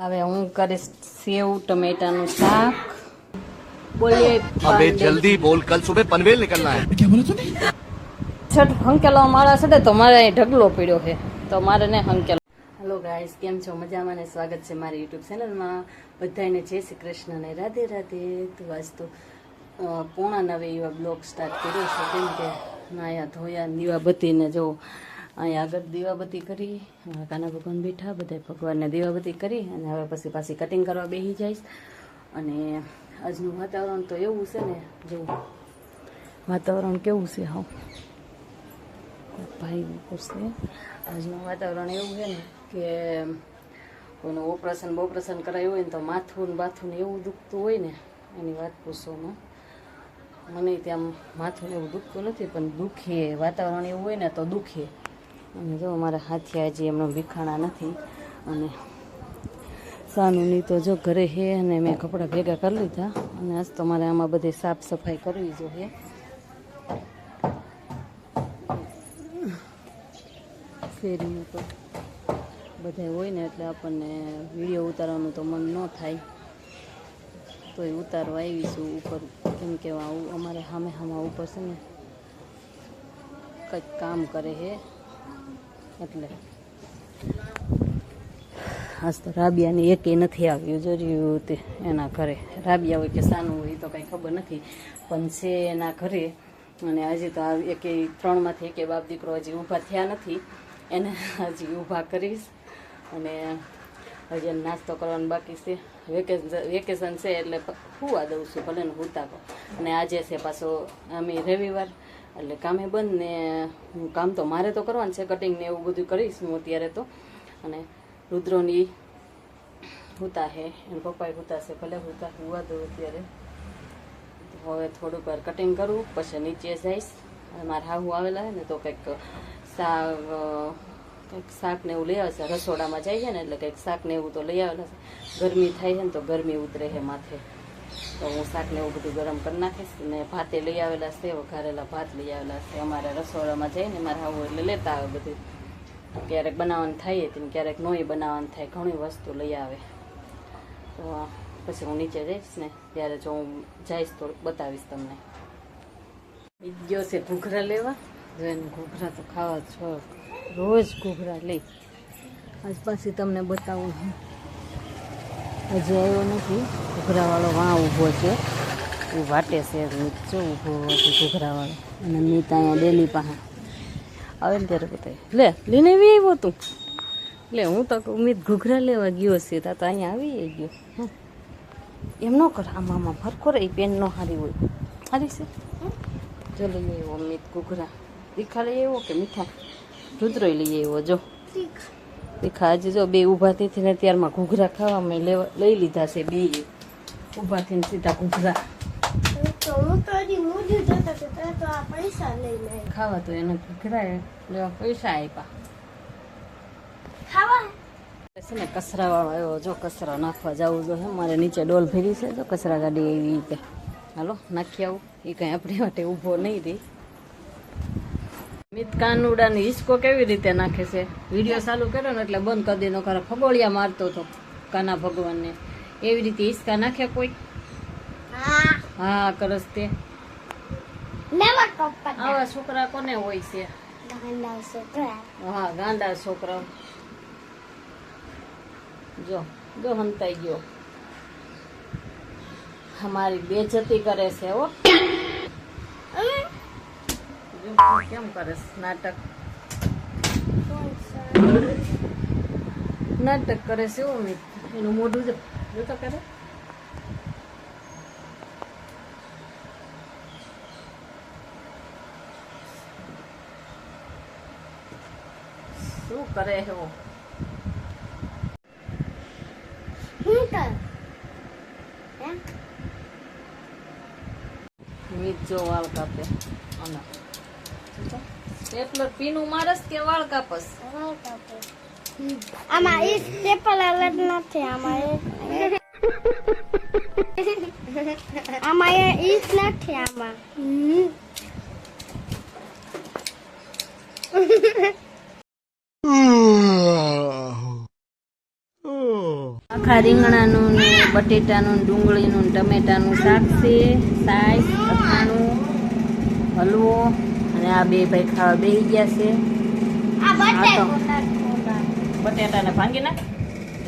હવે હું કરીશ સેવ ટમેટાનું શાક બોલીએ अबे जल्दी बोल कल सुबह पनवेल निकलना है છઠ હંકેલો મારા છે તો મારે અહીં ઢગલો પડ્યો છે તો મારે ને હંકેલો હેલો ગાઈસ કેમ છો મજામાં ને સ્વાગત છે મારી યુટ્યુબ ચેનલમાં બધાને જય શ્રી કૃષ્ણ ને રાધે રાધે તો આજ તો અ, પોણા નવે એવા બ્લોગ સ્ટાર્ટ કર્યો છે કેમ કે નાયા ધોયા દીવાબત્તીને જો અહીંયા આગળ દીવાબત્તી કરી કાના ભગવાન બેઠા બધા ભગવાનને દીવાબત્તી કરી, અને હવે પછી પાછી કટિંગ કરવા બેસી જઈશ. અને આજનું વાતાવરણ તો એવું છે ને જેવું વાતાવરણ કેવું છે હા. ભાઈ પૂછશે આજનું વાતાવરણ એવું છે ને કે કોઈનું ઓપરેશન બોપરેશન કરાયું હોય ને તો માથું ને બાથું ને એવું દુખતું હોય ને, એની વાત પૂછોમાં મને ત્યાં માથું એવું દુખતું નથી, પણ દુખે, વાતાવરણ એવું હોય ને તો દુખે. અને જો અમારા હાથી હજી એમનો વિખાણા નથી, અને સાનુની તો જો ઘરે છે અને મેં કપડાં ભેગા કરી લીધા, અને આજ તો મારે આમાં બધી સાફ સફાઈ કરવી જોઈએ. ફેરીનું તો બધા હોય ને એટલે આપણને વીડિયો ઉતારવાનું તો મન ન થાય. તોય ઉતારવા આવીશું ઉપર, કેમ કે અમારે સામે સામા ઉપર છે ને, કંઈક કામ કરે છે એટલે. આજ તો રાબિયાની એકે નથી આવ્યું જોયું તે એના ઘરે. રાબિયા હોય કે સાનું હોય તો કંઈ ખબર નથી. પણ છે એના ઘરે અને હજી તો આ એકે ત્રણમાંથી એકે બાપ દીકરો હજી ઊભા થયા નથી. એને હજી ઊભા કરીશ. અને હજી નાસ્તો કરવાનો બાકી છે. વેકેશન વેકેશન છે એટલે હુવા દઉં છું, ભલે ને હુતા અને આજે છે પાછો અમે રવિવાર. એટલે કામે બંધ ને હું કામ તો મારે તો કરવાનું છે કટિંગ ને એવું બધું કરીશ હું અત્યારે તો. અને રુદ્રોની હુતા હે, એના પપ્પાએ હુતા છે, ભલે હુતા હુવા દઉં અત્યારે. હવે થોડુંક વાર કટિંગ કરું, પછી નીચે જઈશ. અને મારા હાહુ આવેલા હે ને, તો કંઈક શાક કંઈક શાક ને એવું લઈ આવે છે રસોડામાં જઈએ ને એટલે કંઈક શાક ને એવું તો લઈ આવેલા છે. ગરમી થાય છે ને, તો ગરમી ઉતરે છે માથે. તો હું શાક ને એવું બધું ગરમ કરી નાખીશ ને ભાતે લઈ આવેલા છે, વઘારેલા ભાત લઈ આવેલા છે. અમારે રસોડામાં જઈને મારે આવું એટલે લેતા આવે બધું. ક્યારેક બનાવવાનું થાય તે ક્યારેક નોય બનાવવાનું થાય, ઘણી વસ્તુ લઈ આવે. તો પછી હું નીચે જઈશ ને, ત્યારે જો હું જઈશ તો બતાવીશ તમને. ગયો છે ઘૂઘરા લેવા. જોઈને ઘૂઘરા તો ખાવા છો રોજ ઘૂઘરા લઈ આજ પાછી તમને બતાવું હું. હજી આવ્યો નથી. ઘૂઘરાવાળો વાં ઊભો છે. એ વાટે છે જો ઊભો છે ઘૂઘરાવાળો. અને મેં અહીંયા ડેલી પાસે. આવે ને ત્યારે બતાવી લે લઈને આવી આવ્યો તું. લે, હું તો ઉમિત ઘૂઘરા લેવા ગયો છે, તા તો અહીંયા આવી ગયો. હા એમ ન કર, આમાં આમાં ફરકો રે પેન નો હારી હોય. હારી છે? જો લઈ આવ્યો અમિત ઘૂઘરા. તીખા લઈ આવ્યો કે મીઠા? રુદ્રો લઈ આવ્યો, જો. તીખા આજે જો બે ઊભા થી ને ત્યારમાં ઘૂઘરા ખાવા મેં લઈ લીધા છે બે. ઊભા થઈને સીધા ઘૂઘરા. ખાવા તો એને ઘૂઘરા લેવા પૈસા આપ્યા છે ને કચરાવાળો આવ્યો જો કચરા નાખવા જવું જો મારે નીચે ડોલ ભેગી છે જો કચરા ગાડી એવી રીતે હાલો નાખી આવું. એ કઈ આપણી માટે ઊભો નહીં રહી. મિત કાનુડાની હિસકો કેવી રીતે નાખે છે? વીડિયો ચાલુ કર્યો ને એટલે બંધ કરી દેનો. ખરા ફગોળિયા મારતો હતો કાના ભગવાનને. એવી રીતે હિસકા નાખે કોઈ? હા કરસ તે. આવા છોકરા કોને હોય છે? હા ગાંડા છોકરા. જો જો હંતાઈ ગયો. અમારી બેજતી કરે છે હો. જો કેમ કરે નાટક? નાટક કરે છે એવું એનું મોઢું જો જો તો કરે. શું કરે મિત હો હું કર હે મીત જો વાળ કાપે આના સ્ટેપલર પીનું મારસ કે વાળ કાપસ? આમાં એ અલગ નથી આમાં એ- આમાં એ ઈ જ નથી આમાં. આખા રીંગણાનું બટેટાનું ને ડુંગળીનું ટમેટાનું શાક છે સાઈસ અથાણું હલવો. અને આ બે ભાઈ ખાવા બેસી ગયા છે. બટેટાને ભાંગી જો.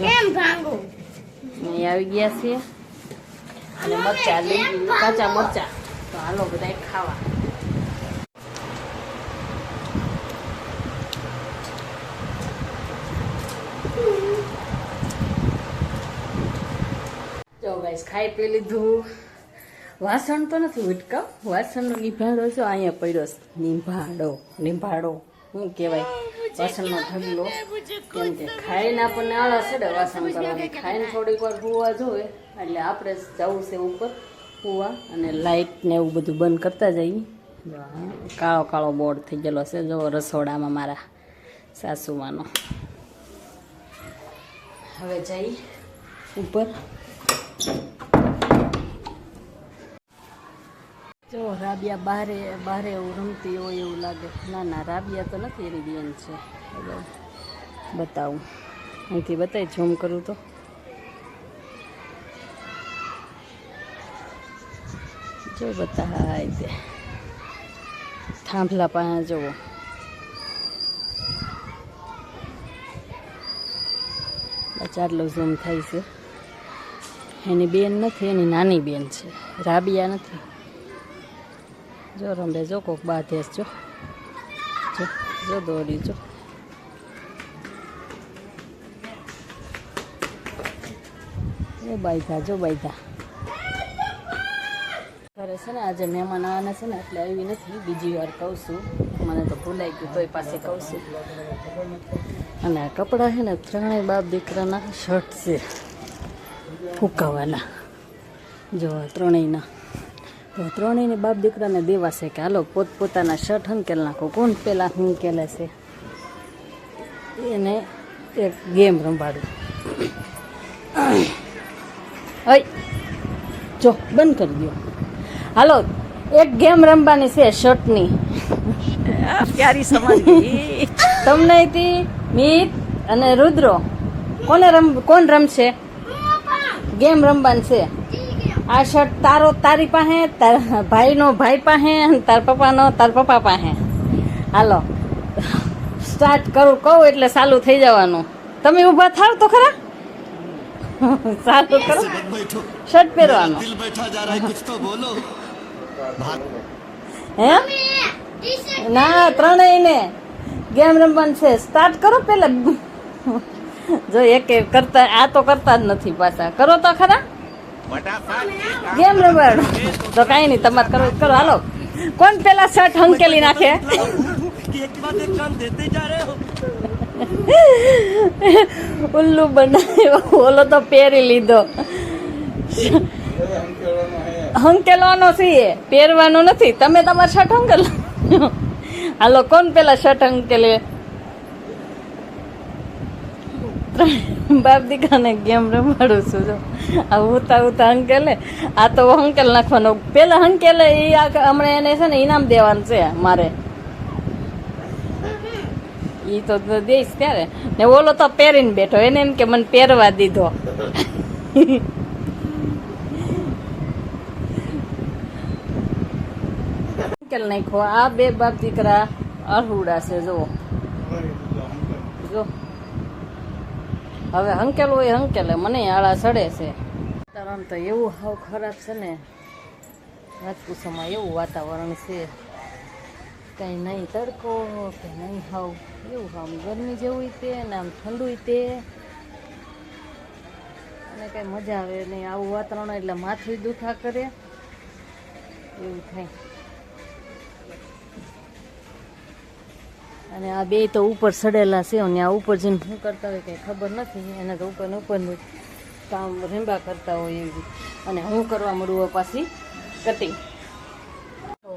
કેમ ભાંગું? અહીં આવી ગયા છે. અને મરચા લઈ કાચા મરચા. તો હાલો બધા ખાવા. જો ગાઈસ ખાઈ પી લીધું. વાસણ તો નથી ઉટકા વાસણનો નિભાડો છે અહીંયા પડ્યો છે. નિભાડો નિભાડો. શું કહેવાય? વાસણનો ઢગલો. કેમ કે ખાઈને આપણને આળસ છે વાસણ કરવાની. ખાઈને થોડીક વાર હોવા જોઈએ એટલે આપણે જવું છે ઉપર હુવા અને લાઇટ ને એવું બધું બંધ કરતા જઈએ. કાળો કાળો બોર્ડ થઈ ગયેલો છે. જો રસોડામાં મારા સાસુમાનો. હવે જઈ ઉપર. જો રાબિયા બહારે બહારે એવું રમતી હોય એવું લાગે. ના ના, રાબિયા તો નથી એની બેન છે. બતાવું. અહીંથી બતાવી ઝૂમ કરું તો. જો બતાય તે થાંભલા પાસે જુઓ. આટલું ઝૂમ થાય છે. એની બેન નથી, એની નાની બેન છે. રાબિયા નથી. જો રમે, જો કોક બાધેસ જો. જો જો દોરી, જો. જો બાઈધા જો બાયધા ઘરે છે ને આજે મહેમાન આવવાના છે ને, એટલે આવી નથી. બીજી વાર કહું છું. મને તો ભૂલાઈ ગયું તોય પાસે કહું છું. અને આ કપડાં છે ને, ત્રણેય બાપ દીકરાના શર્ટ છે ફૂંકાવાના જો ત્રણેયના. તો ત્રણેયને બાપ દીકરાને દેવાશે કે હાલો પોતપોતાના શર્ટ હંકેલ નાખો. કોણ પેલા હંકેલે છે? એને એક ગેમ રંભાડું હઈ જો બંધ કરી દો હાલો એક ગેમ રમવાની છે શર્ટની. પ્યારી સમાજ તમને હતી મીત અને રુદ્રો. કોને રમ કોણ રમશે? ગેમ રમવાની છે. આ શર્ટ તારો તારી પાસે ભાઈનો ભાઈ પાસે અને તાર પપ્પાનો તાર પપ્પા પાસે. હાલો. સ્ટાર્ટ કરું કહું એટલે ચાલુ થઈ જવાનું. તમે ઊભા થાવ તો ખરા? સારું કરો. શર્ટ પહેરવાનો. હે? ના ત્રણેય ને ગેમ રમવાનું છે. સ્ટાર્ટ કરો પેલા જો એક કરતા આ તો કરતા જ નથી પાછા. કરો તો ખરા? ગેમ રમણ તો કાંઈ નહીં, તમારે કરો કરો. હાલો. કોણ પેલા શર્ટ હંકેલી નાખે? ઉલ્લુ બનાવ્યો. ઓલો તો પહેરી લીધો. હંકેલવાનો છે પહેરવાનો નથી. તમે તમારા શર્ટ હંકેલો. હાલો, કોણ પેલા શર્ટ હંકેલે? બાપ દીકરાને ગેમ રમાડું છું જો. આ ઉતા ઉતા હંકેલે આ તો હંકેલ નાખવાનો. પેલા હંકેલે એ આ હમણાં એને છે ને ઇનામ દેવાનું છે મારે. એ તો દઈશ ત્યારે. ને ઓલો તો પહેરીને બેઠો, એને એમ કે મને પહેરવા દીધો. હંકેલ નાખો આ બે બાપ દીકરા અરહુડા છે, જો. જો. હવે હંકેલ હોય હંકેલે. મને આળા સડે છે. વાતાવરણ તો એવું હાવ ખરાબ છે ને. રાજપૂસમાં એવું વાતાવરણ છે. કંઈ નહીં તડકો કે નહીં હાવ. એવું આમ ગરમી જેવું તે ને આમ ઠંડુ તે. અને કઈ મજા આવે નહીં. આવું વાતાવરણ એટલે માથું દુખા કરે. એવું થાય. અને આ બે તો ઉપર સડેલા છે અને આ ઉપર જઈને શું કરતા હોય કંઈ ખબર નથી. એને તો ઉપર ઉપરનું કામ રેંબા કરતા હોય એવી અને હું કરવા મળું પાછી કટિંગ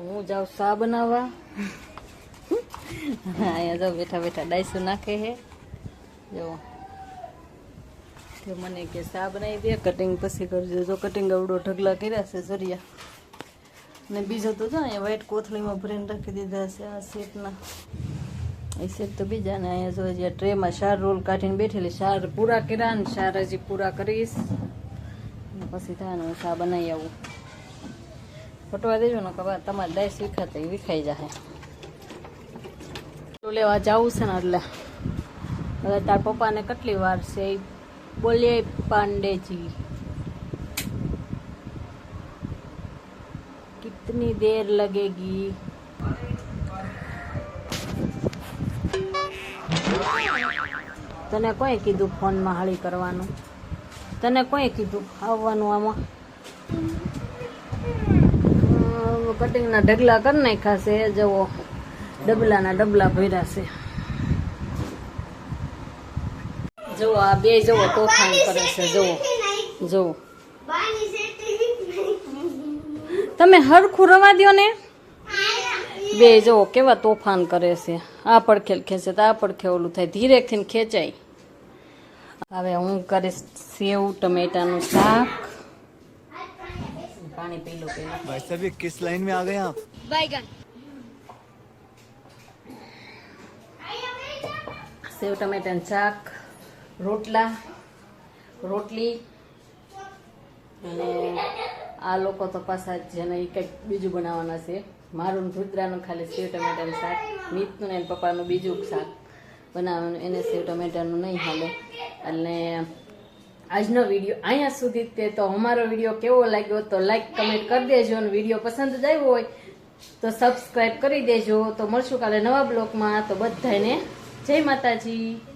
હું જાઉં શા બનાવવા. અહીંયા જાઉં બેઠા બેઠા ડાયસું નાખે હે જો. મને કે શા બનાવી દે કટિંગ પછી કરજો. જો કટિંગ અવડો ઢગલા કર્યા છે જરિયા. ને બીજો તો જો અહીંયા વ્હાઈટ કોથળીમાં ભરીને રાખી દીધા છે આ સેટના ऐसे तो भी जाना है जो ये ट्रे में शार रोल काटिन बैठे ले पूरा किरान, शार जी पूरा करीस। बस इतना बनाई आऊँ। फ़ोटो आ देखो ना, कब विखाई जा तो ले वा से ना तार पापा ने कटली वार से बोलिए पांडे जी, कितनी देर लगेगी? તને કોઈ કીધું ફોનમાં હાળી કરવાનું? તને કોઈ કીધું આવવાનું આમાં? કટિંગના ઢગલા કરી નાખ્યા છે જવો ડબલાના ડબલા ભર્યા છે. જુઓ, આ બે જુઓ, તોફાન કરે છે, જુઓ. જુઓ. તમે હરખું રવા દો ને? બે જુઓ, કેવા તોફાન કરે છે. આ પડખેલ ખેંચે તો આ પડખે ઓલું થાય. ધીરેથી ખેંચાય. હવે હું કરીશ સેવ ટમેટાનું શાક. પાણી પી લો પેલા ભાઈ સાહેબ સેવ ટમેટાનું શાક રોટલા રોટલી અને આ લોકો તો પાછા જેને કંઈક બીજું બનાવવાના છે. મારું રુદ્રાનું ખાલી સેવ ટમેટાનું શાક, મિતનું ને પપ્પાનું બીજું શાક બનાવવાનું. એને સેવ ટમેટાનું નહીં હાલે. અને આજનો વીડિયો અહીંયા સુધી તે. તો અમારો વીડિયો કેવો લાગ્યો તો લાઈક કમેન્ટ કરી દેજો અને વીડિયો પસંદ જ આવ્યો હોય તો સબસ્ક્રાઈબ કરી દેજો. તો મળશું કાલે નવા બ્લોગમાં તો બધાને જય માતાજી.